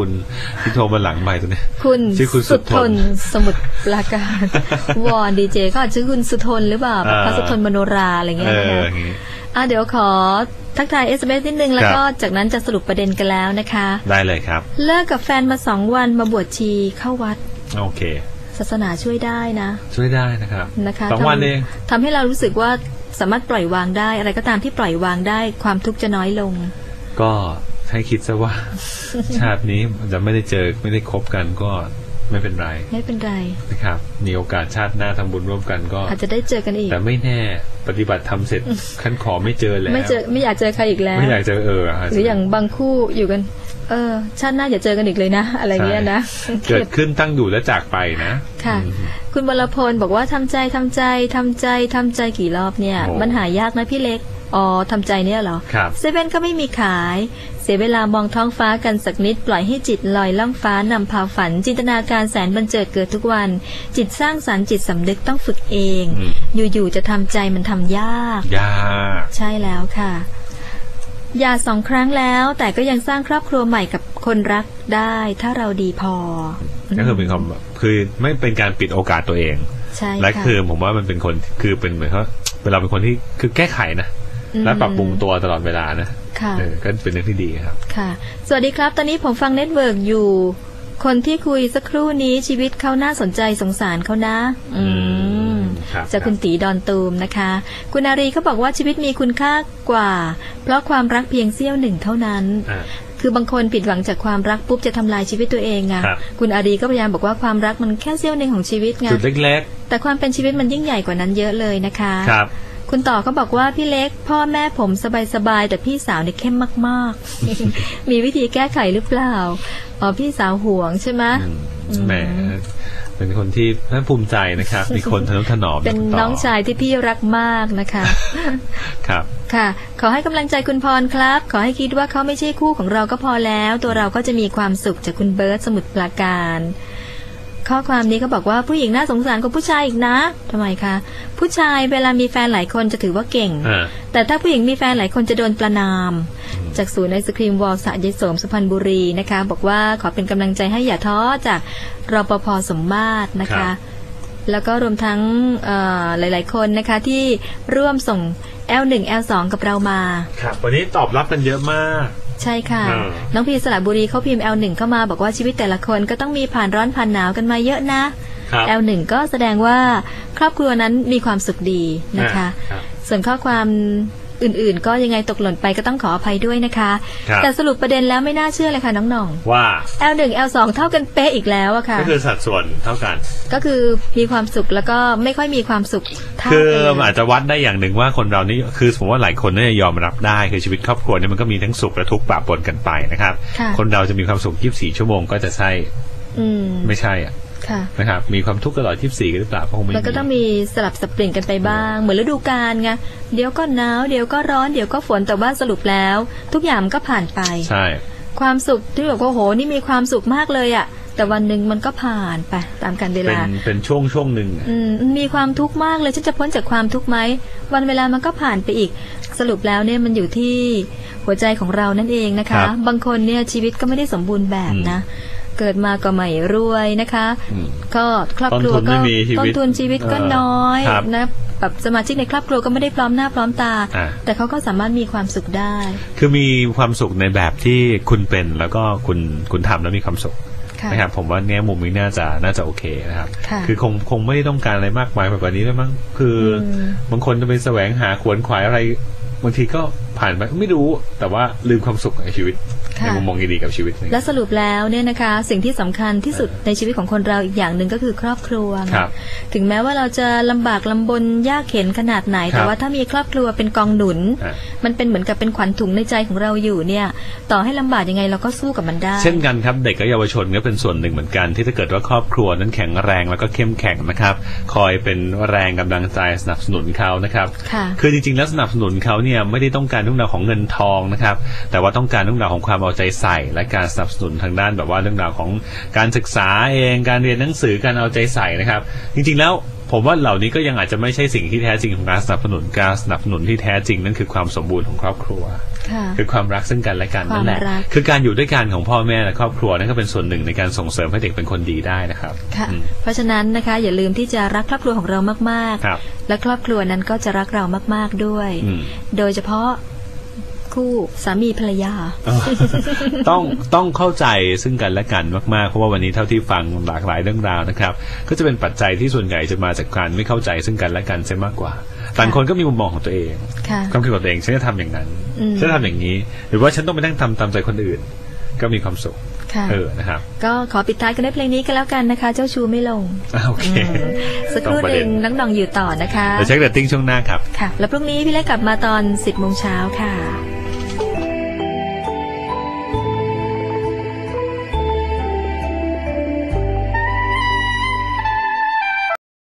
คุณที่โทรมาหลังใหม่ตัวเนี้ยคุณชื่อคุณสุดทนสมุทรปราการวอนดีเจก็อาจจะชื่อคุณสุทนหรือเปล่าอ่าพระสุทนมโนราอะไรเอเงี้ยนะอคะอย่างงี้อะเดี๋ยวขอทักทายเอสเนิดนึง แล้วก็จากนั้นจะสรุปประเด็นกันแล้วนะคะ ได้เลยครับ เลิกกับแฟนมาสองวันมาบวชชีเข้าวัด โอเค ศาสนาช่วยได้นะ ช่วยได้นะครับนะคะสองทำวันเองทำให้เรารู้สึกว่าสามารถปล่อยวางได้ อะไรก็ตามที่ปล่อยวางได้ความทุกข์จะน้อยลง ก็ ให้คิดซะว่า ชาตินี้จะไม่ได้เจอไม่ได้คบกันก็ไม่เป็นไร ไม่เป็นไรนะครับ มีโอกาสชาติหน้าทำบุญร่วมกันก็ อาจจะได้เจอกันอีก แต่ไม่แน่ปฏิบัติทำเสร็จขันขอไม่เจอแล้วไม่เจอไม่อยากเจอใครอีกแล้ว ไม่อยากเจอเอออาจหจะรืออย่างบางคู่อยู่กัน เออ ชาติหน้าอย่าเจอกันอีกเลยนะ อะไรเงี้ยนะเกิดขึ้นตั้งอยู่และจากไปนะค่ะอืมคุณวรพลบอกว่าทำใจทำใจทำใจทำใจกี่รอบเนี่ยโอ้มันหายากนะพี่เล็ก อ๋อทำใจเนี่ยเหรอครับเซเว่นก็ไม่มีขาย เสียเวลามองท้องฟ้ากันสักนิดปล่อยให้จิตลอยล่องฟ้านำพาฝัน จินตนาการแสนบันเจิดเกิดทุกวัน จิตสร้างสรรค์จิตสำนึกต้องฝึกเองอืมอยู่ๆจะทำใจมันทำยาก ยาก ใช่แล้วค่ะหย่าสองครั้งแล้วแต่ก็ยังสร้างครอบครัวใหม่กับคนรักได้ ถ้าเราดีพอ ก็คือเป็นความแบบคือไม่เป็นการปิดโอกาสตัวเอง ใช่และค่ะคือผมว่ามันเป็นคนคือเป็นเหมือนเขาเวลาเป็นคนที่คือแก้ไขนะอืม และปรับปรุงตัวตลอดเวลานะค่ะเออก็เป็นเรื่องที่ดีครับ ค่ะ สวัสดีครับ ตอนนี้ผมฟังเน็ตเวิร์กอยู่ คนที่คุยสักครู่นี้ชีวิตเขาน่าสนใจสงสารเขานะ อืมครับจากคุณตีดอนตูมนะคะ คุณอารีเขาบอกว่าชีวิตมีคุณค่ากว่า เพราะความรักเพียงเสี้ยวหนึ่งเท่านั้นอ่าคือบางคนผิดหวังจากความรักปุ๊บจะทำลายชีวิตตัวเองไงครับคุณอารีก็พยายามบอกว่าความรักมันแค่เสี้ยวหนึ่งของชีวิตไงจุดเล็กแต่ความเป็นชีวิตมันยิ่งใหญ่กว่านั้นเยอะเลยนะคะๆครับ คุณต่อก็บอกว่าพี่เล็ก พ่อแม่ผมสบายๆแต่พี่สาวเนี่ยเข้มมากๆ มีวิธีแก้ไขหรือเปล่าอ๋อพี่สาวห่วงใช่ไหมอืมแหมเป็นคนที่น่าภูมิใจนะครับ มีคนทนุถนอมเป็นคุณต่น้องชายที่พี่รักมากนะคะ ครับค่ะ ขอให้กำลังใจคุณพรครับ ขอให้คิดว่าเขาไม่ใช่คู่ของเราก็พอแล้ว ตัวเราก็จะมีความสุขจากคุณเบิร์ตสมุทรปราการ ข้อความนี้เขาบอกว่าผู้หญิงน่าสงสารกว่าผู้ชายอีกนะทำไมคะ ผู้ชายเวลามีแฟนหลายคนจะถือว่าเก่งอ่าแต่ถ้าผู้หญิงมีแฟนหลายคนจะโดนประนาม จากศูนย์ไอศครีมวอลสะยายโสมสุพรรณบุรีนะคะ บอกว่าขอเป็นกำลังใจให้อย่าท้อจากรปภสมมาตรนะครัคะบแล้วก็รวมทั้งเอ่อหลาย ๆ คนนะคะที่ร่วมส่ง L1 L2 กับเรามา ครับ วันนี้ตอบรับกันเยอะมาก ใช่ค่ะอ่าน้องพีสระบุรีเขาพิมพ์ L1 เข้ามาบอกว่าชีวิตแต่ละคนก็ต้องมีผ่านร้อนผ่านหนาวกันมาเยอะนะครับ L1 ก็แสดงว่าครอบครัวนั้นมีความสุขดีนะคะอ่าครับส่วนข้อความ อื่นๆ ก็ยังไงตกหล่นไปก็ต้องขออภัยด้วยนะคะครับแต่สรุปประเด็นแล้วไม่น่าเชื่อเลยค่ะน้องหน่อง ว่า L1 L2 เท่ากันเป๊ะอีกแล้วอะค่ะ ก็คือสัดส่วนเท่ากัน ก็คือมีความสุขแล้วก็ไม่ค่อยมีความสุขเท่าคือกันเลยมันอาจจะวัดได้อย่างหนึ่งว่าคนเรานี่คือผมว่าหลายคนน่าจะยอมรับได้คือชีวิตครอบครัวเนี่ยมันก็มีทั้งสุขและทุกข์ปะปนกันไปนะครับค่ะคนเราจะมีความสุข 24 ชั่วโมงก็จะใช่อืมไม่ใช่อะค่ะ นะครับมีความทุกข์ตลอด 24กันหรือเปล่าก็คงไม่มันก็ต้องมีสลับสับเปลี่ยนกันไปบ้าง เหมือนฤดูกาลไงเดี๋ยวก็หนาวเดี๋ยวก็ร้อนเดี๋ยวก็ฝนแต่ว่าสรุปแล้ว ทุกอย่างมันก็ผ่านไปใช่ ความสุขที่บอกว่าโหนี่มีความสุขมากเลยอะแต่วันหนึ่งมันก็ผ่านไปตามกาลเวเป็นลาเป็นช่วงช่วงหนึ่งอะ อืมมีความทุกข์มากเลยฉันจะพ้นจากความทุกข์ไหมวันเวลามันก็ผ่านไปอีก สรุปแล้วเนี่ยมันอยู่ที่หัวใจของเรานั่นเองนะคะบางคนเนี่ยชีวิตก็ไม่ได้สมบูรณ์แบบนะ เกิดมาก็ไม่รวยนะคะอืมก็ครอบครัวต้นทุนก็ไม่มีชีวิตต้นทุนชีวิตก็เออน้อยครับนะแบบสมาชิกในครอบครัวก็ไม่ได้พร้อมหน้าพร้อมตาอ่าแต่เขาก็สามารถมีความสุขได้ คือมีความสุขในแบบที่คุณเป็นแล้วก็คุณคุณทำแล้วมีความสุขค่ะนะครับผมว่าแง่มุมนี้น่าจะน่าจะโอเคนะครับค่ะอคงคงไม่ได้ต้องการอะไรมากมายแบบนี้แล้วมั้งคืออมบางคนจะไปแสวงหาขวนขวายอะไร บางทีก็ผ่านไปไม่รู้แต่ว่าลืมความสุขในชีวิตค่ะในมุมมองดีๆกับชีวิต และสรุปแล้วเนี่ยนะคะ สิ่งที่สำคัญที่สุดในชีวิตของคนเราอีกอย่างหนึ่งก็คือครอบครัวไงครับถึงแม้ว่าเราจะลำบากลำบนยากเข็นขนาดไหนครับแต่ว่าถ้ามีครอบครัวเป็นกองหนุนอะมันเป็นเหมือนกับเป็นขวัญถุงในใจของเราอยู่เนี่ย ต่อให้ลำบากยังไงเราก็สู้กับมันได้ เช่นกันครับเด็กและเยาวชนก็เป็นส่วนหนึ่งเหมือนกัน ที่ถ้าเกิดว่าครอบครัวนั้นแข็งแรงแล้วก็เข้มแข็งนะครับ คอยเป็นแรงกำลังใจสนับสนุนเขานะครับค่ะคือจริงๆแล้วสนับสนุนเขาเนี่ยไม่ได้ต้องการเรื่องราวของเงินทองนะครับ แต่ว่าต้องการเรื่องราวของความเอาใจใส่ และการสนับสนุนทางด้านแบบว่าเรื่องราวของการศึกษาเองการเรียนหนังสือการเอาใจใส่นะครับ จริง ๆ แล้วผมว่าเหล่านี้ก็ยังอาจจะไม่ใช่สิ่งที่แท้จริงของการสนับสนุนการสนับสนุนที่แท้จริงนั่นคือความสมบูรณ์ของครอบครัวค่ะคือความรักซึ่งกันและกันนั่นแหละความรักคือการอยู่ด้วยกันของพ่อแม่และครอบครัวนั่นก็เป็นส่วนหนึ่งในการส่งเสริมให้เด็กเป็นคนดีได้นะครับค่ะอืมเพราะฉะนั้นนะคะอย่าลืมที่จะรักครอบครัวของเรามากครับๆและครอบครัวนั้นก็จะรักเรามาก ๆด้วยอืมโดยเฉพาะ คู่สามีภรรยา ต้องต้องเข้าใจซึ่งกันและกันมากๆ เพราะว่าวันนี้เท่าที่ฟังหลากหลายเรื่องราวนะครับ ก็จะเป็นปัจจัยที่ส่วนใหญ่จะมาจากการไม่เข้าใจซึ่งกันและกันใช่มากกว่าต่างคนก็มีมุมมองของตัวเองค่ะความคิดของตัวเองฉันจะทำอย่างนั้นอืมฉันจะทำอย่างนี้ หรือว่าฉันต้องไปนั่งทำตามใจคนอื่น ก็มีความสุขค่ะเออนะครับก็ขอปิดท้ายกันด้วยเพลงนี้กันแล้วกันนะคะ เจ้าชูไม่ลงอะโอเคสักครู่สองประหเด็นึ่นงน้องดองอยู่ต่อนะคะเดี๋ยวเช็คเรตติ้งช่วงหน้าครับค่ะแล้วพรุ่งนี้พี่เล็กกลับมาตอน 10โมงเช้าค่ะ